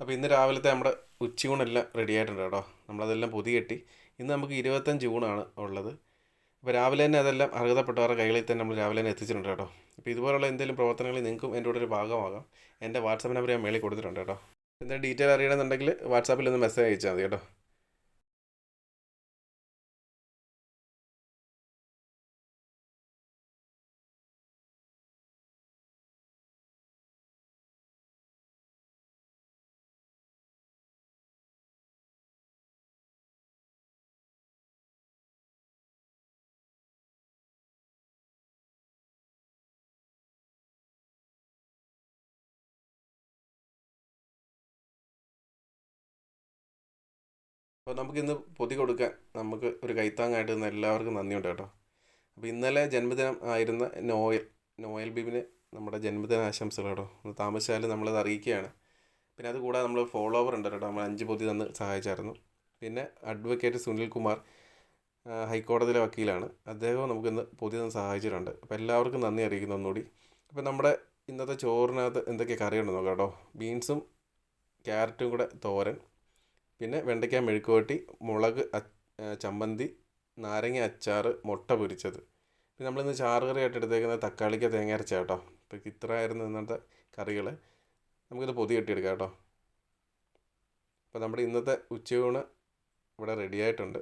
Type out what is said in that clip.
അപ്പോൾ ഇന്ന് രാവിലത്തെ നമ്മുടെ ഉച്ചയൂണെല്ലാം റെഡി ആയിട്ടുണ്ട് കേട്ടോ. നമ്മളതെല്ലാം പൊതി കെട്ടി. ഇന്ന് നമുക്ക് ഇരുപത്തഞ്ച് ഊണാണ് ഉള്ളത്. അപ്പോൾ രാവിലെ തന്നെ അതെല്ലാം അർഹതപ്പെട്ടവരുടെ കൈകളിൽ തന്നെ നമ്മൾ രാവിലെ തന്നെ എത്തിച്ചിട്ടുണ്ട് കേട്ടോ. അപ്പോൾ ഇതുപോലുള്ള എന്തെങ്കിലും പ്രവർത്തനങ്ങളിൽ നിങ്ങൾക്കും എന്റെ കൂടെ ഒരു ഭാഗമാകാം. എന്റെ വാട്സാപ്പ് നമ്പർ ഞാൻ മേളിൽ കൊടുത്തിട്ടുണ്ട് കേട്ടോ. എന്തെങ്കിലും ഡീറ്റെയിൽ അറിയണമെന്നുണ്ടെങ്കിൽ വാട്സാപ്പിൽ ഒന്ന് മെസ്സേജ് അയച്ചാൽ മതി കേട്ടോ. അപ്പോൾ നമുക്കിന്ന് പൊതി കൊടുക്കാൻ നമുക്ക് ഒരു കൈത്താങ്ങായിട്ട് നിന്ന് എല്ലാവർക്കും നന്ദിയുണ്ട് കേട്ടോ. അപ്പോൾ ഇന്നലെ ജന്മദിനം ആയിരുന്ന നോയൽ നോയൽ ബീബിന് നമ്മുടെ ജന്മദിന ആശംസകൾ കേട്ടോ. ഒന്ന് താമസിച്ചാലും നമ്മളത് അറിയിക്കുകയാണ്. പിന്നെ അത് കൂടാതെ നമ്മൾ ഫോളോവർ ഉണ്ട് കേട്ടോ. നമ്മൾ അഞ്ച് പൊതി തന്ന് സഹായിച്ചായിരുന്നു. പിന്നെ അഡ്വക്കേറ്റ് സുനിൽ കുമാർ ഹൈക്കോടതിയിലെ വക്കീലാണ്. അദ്ദേഹവും നമുക്കിന്ന് പൊതി തന്ന് സഹായിച്ചിട്ടുണ്ട്. അപ്പോൾ എല്ലാവർക്കും നന്ദി അറിയിക്കുന്നു ഒന്നുകൂടി. അപ്പോൾ നമ്മുടെ ഇന്നത്തെ ചോറിനകത്ത് എന്തൊക്കെ കറിയുണ്ട് നോക്കാം കേട്ടോ. ബീൻസും ക്യാരറ്റും കൂടെ തോരൻ. പിന്നെ വെണ്ടയ്ക്ക മെഴുക്കുവരട്ടി മുളക് ചമ്മന്തി നാരങ്ങ അച്ചാർ മുട്ട പൊരിച്ചത്. പിന്നെ നമ്മളിന്ന് ചാറുകറിയായിട്ട് എടുത്തേക്കുന്നത് തക്കാളിക്ക തേങ്ങ അരച്ച കേട്ടോ അപ്പോൾ ഇത്രയായിരുന്നു ഇന്നത്തെ കറികൾ നമുക്കിത് പൊതി കെട്ടിയെടുക്കാം കേട്ടോ അപ്പോൾ നമ്മുടെ ഇന്നത്തെ ഉച്ചയൂണ് ഇവിടെ റെഡി ആയിട്ടുണ്ട്